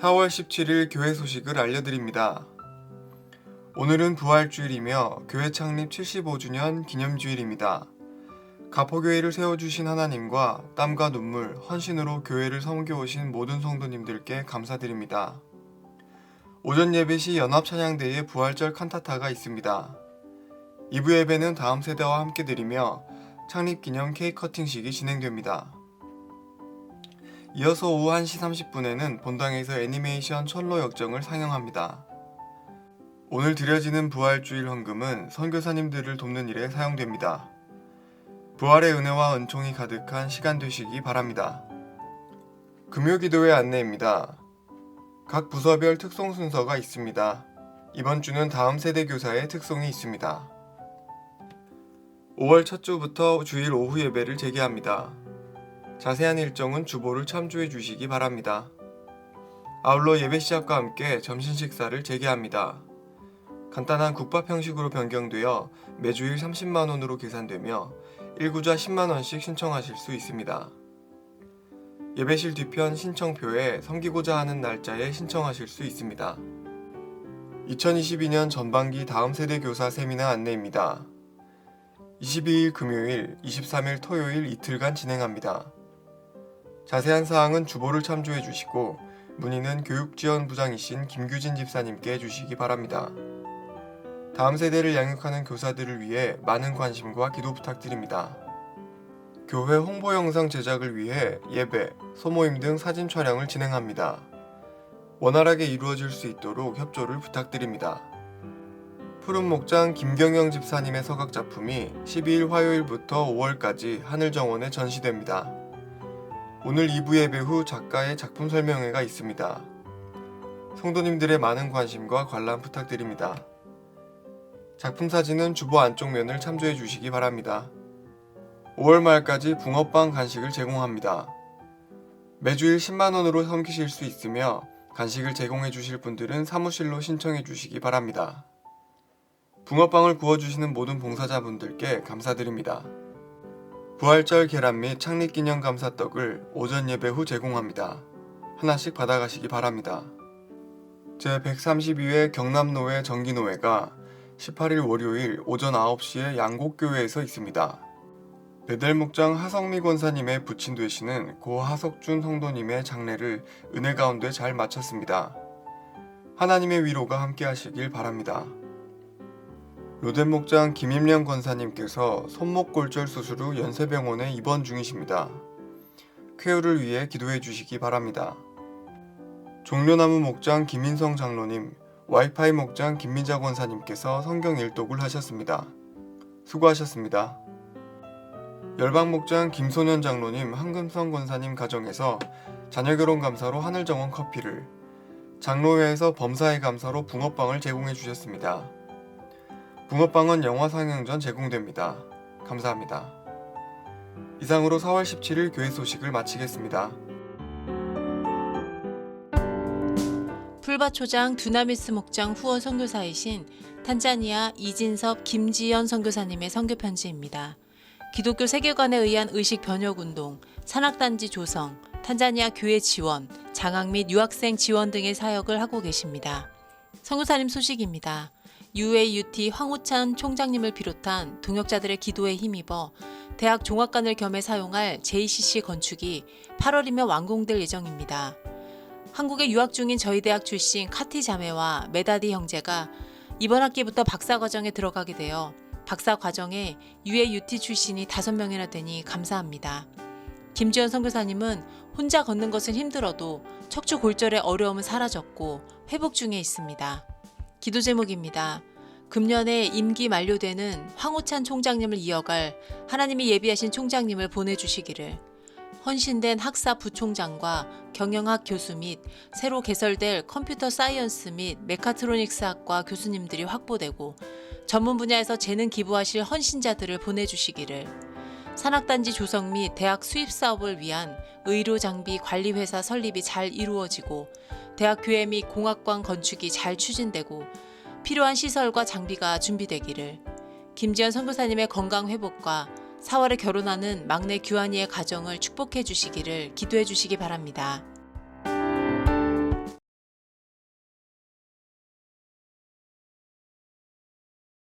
4월 17일 교회 소식을 알려드립니다. 오늘은 부활주일이며 교회 창립 75주년 기념주일입니다. 가포교회를 세워주신 하나님과 땀과 눈물, 헌신으로 교회를 섬겨오신 모든 성도님들께 감사드립니다. 오전 예배 시 연합찬양대회 부활절 칸타타가 있습니다. 2부 예배는 다음 세대와 함께 드리며 창립 기념 케이크 커팅식이 진행됩니다. 이어서 오후 1시 30분에는 본당에서 애니메이션 철로 역정을 상영합니다. 오늘 드려지는 부활주일 헌금은 선교사님들을 돕는 일에 사용됩니다. 부활의 은혜와 은총이 가득한 시간 되시기 바랍니다. 금요 기도회 안내입니다. 각 부서별 특송 순서가 있습니다. 이번 주는 다음 세대 교사의 특송이 있습니다. 5월 첫 주부터 주일 오후 예배를 재개합니다. 자세한 일정은 주보를 참조해 주시기 바랍니다. 아울러 예배 시작과 함께 점심 식사를 재개합니다. 간단한 국밥 형식으로 변경되어 매주일 30만 원으로 계산되며 1구자 10만 원씩 신청하실 수 있습니다. 예배실 뒤편 신청표에 섬기고자 하는 날짜에 신청하실 수 있습니다. 2022년 전반기 다음 세대 교사 세미나 안내입니다. 22일 금요일, 23일 토요일 이틀간 진행합니다. 자세한 사항은 주보를 참조해 주시고 문의는 교육지원부장이신 김규진 집사님께 해주시기 바랍니다. 다음 세대를 양육하는 교사들을 위해 많은 관심과 기도 부탁드립니다. 교회 홍보 영상 제작을 위해 예배, 소모임 등 사진 촬영을 진행합니다. 원활하게 이루어질 수 있도록 협조를 부탁드립니다. 푸른 목장 김경영 집사님의 서각 작품이 12일 화요일부터 5월까지 하늘정원에 전시됩니다. 오늘 2부 예배 후 작가의 작품 설명회가 있습니다. 성도님들의 많은 관심과 관람 부탁드립니다. 작품 사진은 주보 안쪽 면을 참조해 주시기 바랍니다. 5월 말까지 붕어빵 간식을 제공합니다. 매주일 10만원으로 섬기실 수 있으며 간식을 제공해 주실 분들은 사무실로 신청해 주시기 바랍니다. 붕어빵을 구워주시는 모든 봉사자분들께 감사드립니다. 부활절 계란 및 창립기념 감사떡을 오전 예배 후 제공합니다. 하나씩 받아가시기 바랍니다. 제132회 경남노회 정기노회가 18일 월요일 오전 9시에 양곡교회에서 있습니다. 베델목장 하성미 권사님의 부친 되시는 고 하석준 성도님의 장례를 은혜 가운데 잘 마쳤습니다. 하나님의 위로가 함께 하시길 바랍니다. 로덴 목장 김임령 권사님께서 손목 골절 수술 후 연세병원에 입원 중이십니다. 쾌유를 위해 기도해 주시기 바랍니다. 종려나무 목장 김인성 장로님, 와이파이 목장 김민자 권사님께서 성경 일독을 하셨습니다. 수고하셨습니다. 열방 목장 김소년 장로님, 황금성 권사님 가정에서 자녀 결혼 감사로 하늘 정원 커피를, 장로회에서 범사의 감사로 붕어빵을 제공해 주셨습니다. 붕어빵은 영화 상영 전 제공됩니다. 감사합니다. 이상으로 4월 17일 교회 소식을 마치겠습니다. 풀밭초장 두나미스 목장 후원 선교사이신 탄자니아 이진섭 김지연 선교사님의 선교 편지입니다. 기독교 세계관에 의한 의식 변혁 운동, 산악단지 조성, 탄자니아 교회 지원, 장학 및 유학생 지원 등의 사역을 하고 계십니다. 선교사님 소식입니다. UAUT 황우찬 총장님을 비롯한 동역자들의 기도에 힘입어 대학 종합관을 겸해 사용할 JCC 건축이 8월이면 완공될 예정입니다. 한국에 유학 중인 저희 대학 출신 카티 자매와 메다디 형제가 이번 학기부터 박사 과정에 들어가게 되어 박사 과정에 UAUT 출신이 5명이나 되니 감사합니다. 김지연 선교사님은 혼자 걷는 것은 힘들어도 척추 골절의 어려움은 사라졌고 회복 중에 있습니다. 기도 제목입니다. 금년에 임기 만료되는 황우찬 총장님을 이어갈 하나님이 예비하신 총장님을 보내주시기를 헌신된 학사 부총장과 경영학 교수 및 새로 개설될 컴퓨터 사이언스 및 메카트로닉스 학과 교수님들이 확보되고 전문 분야에서 재능 기부하실 헌신자들을 보내주시기를 산악단지 조성 및 대학 수입 사업을 위한 의료 장비 관리 회사 설립이 잘 이루어지고 대학 교회 및 공학관 건축이 잘 추진되고 필요한 시설과 장비가 준비되기를 김지연 선교사님의 건강 회복과 4월에 결혼하는 막내 규환이의 가정을 축복해 주시기를 기도해 주시기 바랍니다.